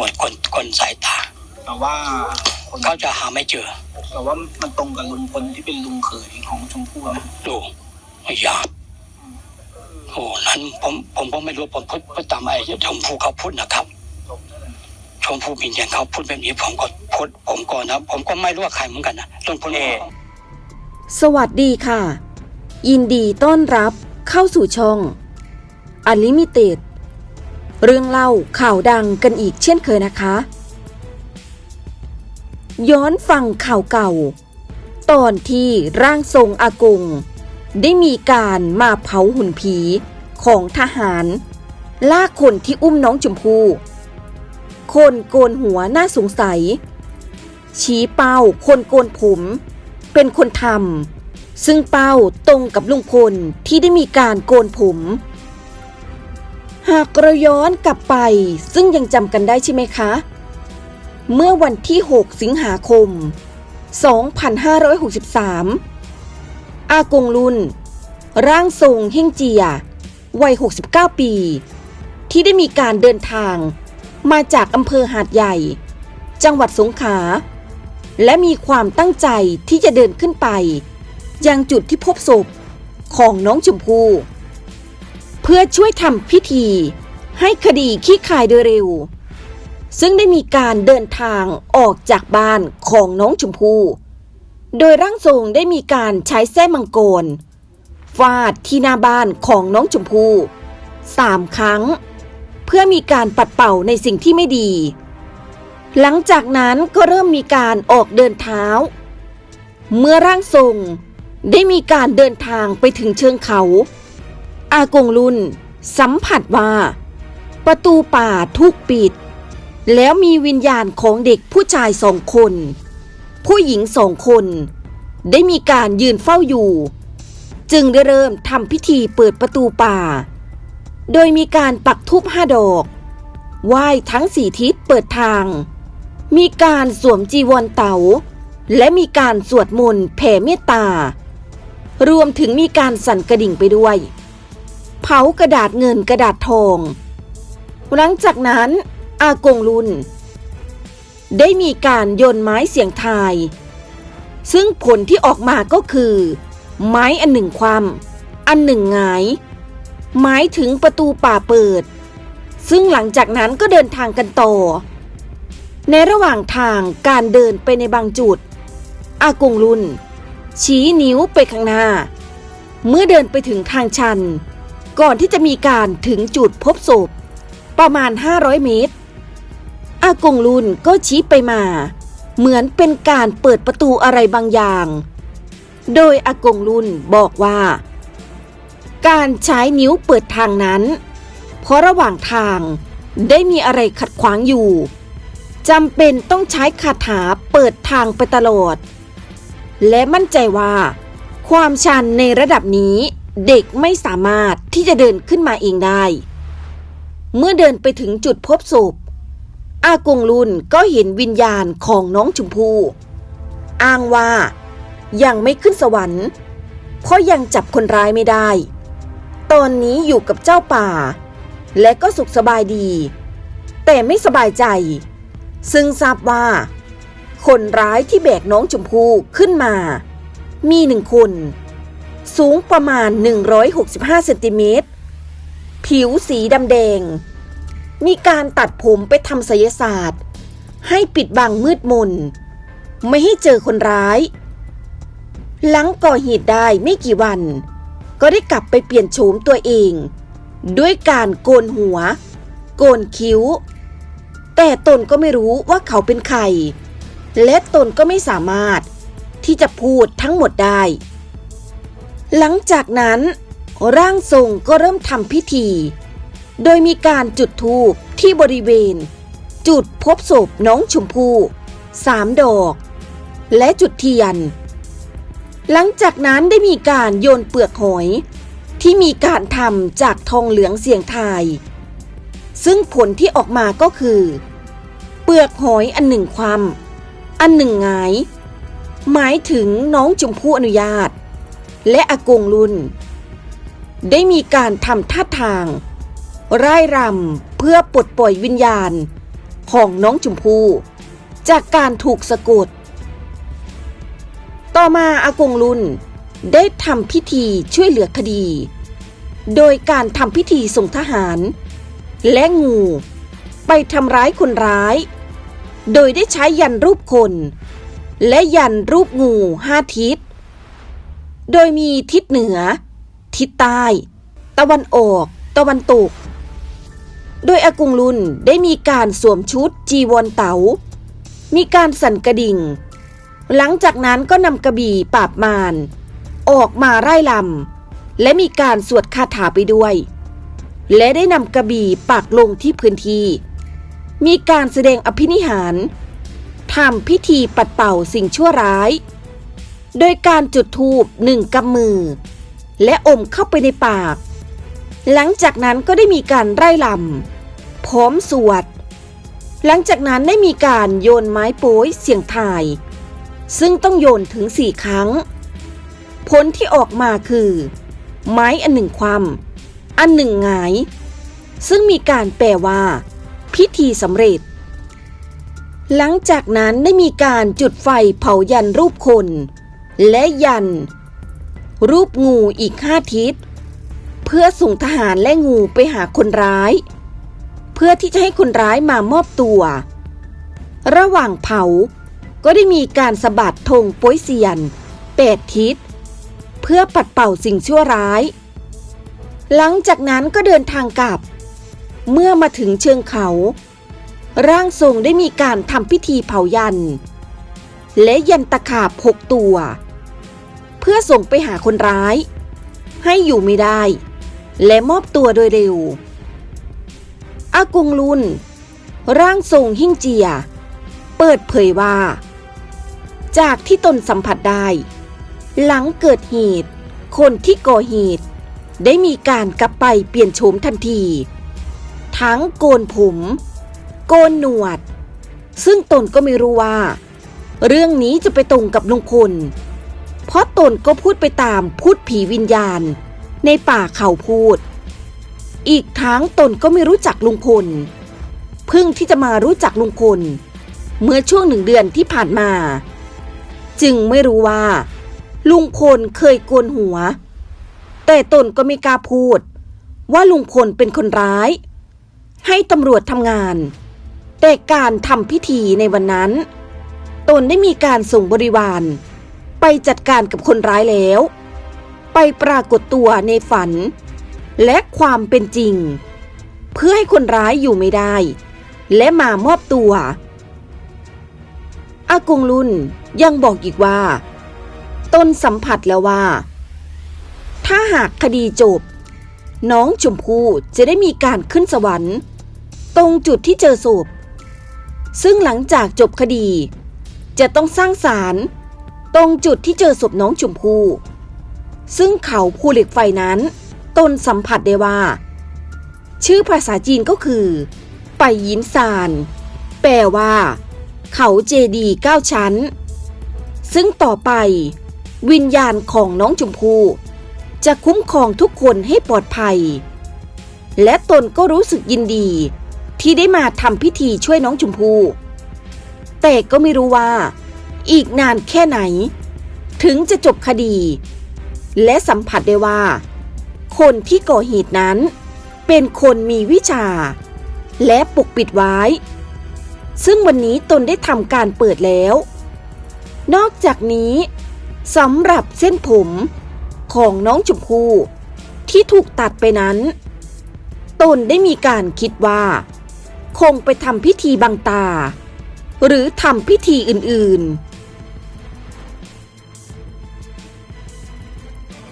กลหนวดกลกลสายตาแต่ว่าคนเขาจะหาไม่เจอ แต่ว่ามันตรงกับลุงพลที่เป็นลุงเขยของชมพู่นะดูไม่ยากโอ้นั้นผมผมก็ไม่รู้ผมพูดพูดตามไอ้ชมพู่เขาพูดนะครับชมพู่บินยันเขาพูดแบบนี้ผมก็พูดผมก็นะ ผมก็ไม่รู้ว่าใครเหมือนกันนะลุงพลสวัสดีค่ะ ยินดีต้อนรับเข้าสู่ช่อง Unlimited เรื่องเล่าข่าวดังกันอีกเช่นเคยนะคะ ย้อนฟังข่าวเก่า ตอนที่ร่างทรงอากง ได้มีการมาเผาหุ่นผีของทหารลากคนที่อุ้มน้องชมพู่คนโกนหัวน่าสงสัย ชี้เป้าคนโกนผม เป็นคนทำซึ่งเป้าตรงกับลุงพลที่ได้มีการโกนผม หากเราย้อนกลับไป ซึ่งยังจำกันได้ใช่ไหมคะ เมื่อวันที่ 6 สิงหาคม 2563 อากงลุน ร่างทรงเฮงเจีย วัย 69 ปี ที่ได้มีการเดินทาง มาจากอำเภอหาดใหญ่ จังหวัดสงขลาและมีความตั้งใจที่จะเดินขึ้นไป ยังจุดที่พบศพของน้องชมพู่ พื่อช่วยทำพิธี ให้คดีขี้คายโดยเร็ว ซึ่งได้มีการเดินทางออกจากบ้านของน้องชมพู่โดยร่างทรงได้มีการใช้แส้มังกรฟาดที่หน้าบ้านของน้องชมพู่สามครั้ง เพื่อมีการปัดเป่าในสิ่งที่ไม่ดี หลังจากนั้นก็เริ่มมีการออกเดินเท้า เมื่อร่างทรงได้มีการเดินทางไปถึงเชิงเขา อากงลุน สัมผัสว่า ประตูป่าทุกปิด แล้วมีวิญญาณของเด็กผู้ชายสองคน ผู้หญิงสองคน ได้มีการยืนเฝ้าอยู่ จึงได้เริ่มทำพิธีเปิดประตูป่า โดยมีการปักทูปห้าดอกไหว้ทั้งสี่ทิศเปิดทาง มีการสวมจีวรเต๋า และมีการสวดมนต์แผ่เมตตา รวมถึงมีการสั่นกระดิ่งไปด้วย เผากระดาษเงินกระดาษทอง หลังจากนั้น อากงลุน ได้มีการโยนไม้เสียงทาย ซึ่งผลที่ออกมาก็คือ ไม้อันหนึ่งความ อันหนึ่งหงาย หมายถึงประตูป่าเปิด ซึ่งหลังจากนั้นก็เดินทางกันต่อ ในระหว่างทางการเดินไปในบางจุด อากงลุน ชี้นิ้วไปข้างหน้า เมื่อเดินไปถึงทางชัน ก่อนที่จะมีการถึงจุดพบศพ ประมาณ 500 เมตร อากงลุนก็ชี้ไปมา เหมือนเป็นการเปิดประตูอะไรบางอย่าง โดยอากงลุนบอกว่า การใช้นิ้วเปิดทางนั้น เพราะระหว่างทางได้มีอะไรขัดขวางอยู่จำเป็นต้องใช้คาถาเปิดทางไปตลอด และมั่นใจว่า ความชันในระดับนี้ เด็กไม่สามารถที่จะเดินขึ้นมาเองได้ เมื่อเดินไปถึงจุดพบศพ อากงลุนก็เห็นวิญญาณของน้องชมพู่อ้างว่ายังไม่ขึ้นสวรรค์เพราะยังจับคนร้ายไม่ได้ ตอนนี้อยู่กับเจ้าป่า และก็สุขสบายดี แต่ไม่สบายใจ ซึ่งทราบว่า คนร้ายที่แบกน้องชมพู่ขึ้นมา มีหนึ่งคน สูงประมาณ 165เซนติเมตร ผิวสีดำแดง มีการตัดผมไปทำศิลศาสตร์ ให้ปิดบังมืดมน ไม่ให้เจอคนร้าย หลังก่อเหตุได้ไม่กี่วัน ก็ได้กลับไปเปลี่ยนโฉมตัวเอง ด้วยการโกนหัว โกนคิ้ว แต่ตนก็ไม่รู้ว่าเขาเป็นใคร และตนก็ไม่สามารถที่จะพูดทั้งหมดได้ หลังจากนั้น ร่างทรงก็เริ่มทำพิธี โดยมีการจุดธูปที่บริเวณ จุดพบศพน้องชมพู่สามดอก และจุดเทียน หลังจากนั้นได้มีการโยนเปลือกหอย ที่มีการทำจากทองเหลืองเสียงทาย ซึ่งผลที่ออกมาก็คือ เปลือกหอยอันหนึ่งความ อันหนึ่งหงาย หมายถึงน้องชมพู่อนุญาต และอากงลุน ได้มีการทำท่าทาง ร่ายรำเพื่อปลดปล่อยวิญญาณของน้องชมพู่จากการถูกสะกด ต่อมาอากงลุนได้ทำพิธีช่วยเหลือคดี โดยการทำพิธีส่งทหาร และงูไปทำร้ายคนร้าย โดยได้ใช้ยันรูปคน และยันรูปงูห้าทิศ โดยมีทิศเหนือ ทิศใต้ ตะวันออก ตะวันตก โดยอากุงลุนได้มีการสวมชุดจีวรเตา๋า มีการสั่นกระดิ่ง หลังจากนั้นก็นำกระบี่ปราบมารออกมาไล่ลำและมีการสวดคาถาไปด้วย และได้นำกระบี่ปักลงที่พื้นที่ มีการแสดงอภินิหารทำพิธีปัดเป่าสิ่งชั่วร้าย โดยการจุดธูปหนึ่งกำมือ และอมเข้าไปในปาก หลังจากนั้นก็ได้มีการไล่ลำพร้อมสวด หลังจากนั้นได้มีการโยนไม้โป้ยเสียงทาย ซึ่งต้องโยนถึงสี่ครั้ง ผลที่ออกมาคือ ไม้อันหนึ่งความอันหนึ่งหงาย ซึ่งมีการแปลว่า พิธีสำเร็จ หลังจากนั้นได้มีการจุดไฟเผายันรูปคน และยัน รูปงูอีกห้าทิศ เพื่อส่งทหารและงูไปหาคนร้าย เพื่อที่จะให้คนร้ายมามอบตัว ระหว่างเผาก็ได้มีการสะบัดธงป้ยเซียนแปดทิศ เพื่อปัดเป่าสิ่งชั่วร้าย หลังจากนั้นก็เดินทางกลับ เมื่อมาถึงเชิงเขา ร่างทรงได้มีการทำพิธีเผายัน และยันตะขาบหกตัว พื่อส่งไปหาคนร้าย ให้อยู่ไม่ได้ และมอบตัวโดยเร็วอากงลุน ร่างทรงหิ้งเจีย เปิดเผยว่า จากที่ตนสัมผัสได้ หลังเกิดเหตุ คนที่ก่อเหตุ ได้มีการกลับไปเปลี่ยนโฉมทันที ทั้งโกนผม โกนหนวด ซึ่งตนก็ไม่รู้ว่า เรื่องนี้จะไปตรงกับลุงพล เพราะตนก็พูดไปตามพูดผีวิญญาณ ในป่าเขาพูด อีกทั้งตนก็ไม่รู้จักลุงพล เพิ่งที่จะมารู้จักลุงพล เมื่อช่วงหนึ่งเดือนที่ผ่านมา จึงไม่รู้ว่า ลุงพลเคยโกนหัว แต่ตนก็ไม่กล้าพูด ว่าลุงพลเป็นคนร้าย ให้ตำรวจทำงาน แต่การทำพิธีในวันนั้น ตนได้มีการส่งบริวาร ไปจัดการกับคนร้ายแล้ว ไปปรากฏตัวในฝัน และความเป็นจริง เพื่อให้คนร้ายอยู่ไม่ได้ และมามอบตัวอากงลุนยังบอกอีกว่า ตนสัมผัสแล้วว่า ถ้าหากคดีจบ น้องชมพู่จะได้มีการขึ้นสวรรค์ ตรงจุดที่เจอศพซึ่งหลังจากจบคดี จะต้องสร้างศาล ตรงจุดที่เจอศพน้องชมพู่ซึ่งเขาภูเหล็กไฟนั้น ตนสัมผัสได้ว่า ชื่อภาษาจีนก็คือไปยินซาน แปลว่า เขาเจดีเก้าชั้น ซึ่งต่อไป วิญญาณของน้องชมพู่จะคุ้มครองทุกคนให้ปลอดภัย และตนก็รู้สึกยินดี ที่ได้มาทำพิธีช่วยน้องชมพู่แต่ก็ไม่รู้ว่า อีกนานแค่ไหน ถึงจะจบคดี และสัมผัสได้ว่า คนที่ก่อเหตุนั้น เป็นคนมีวิชา และปกปิดไว้ ซึ่งวันนี้ตนได้ทำการเปิดแล้ว นอกจากนี้สำหรับเส้นผมของน้องชมพู่ที่ถูกตัดไปนั้น ตนได้มีการคิดว่า คงไปทำพิธีบังตา หรือทำพิธีอื่นๆ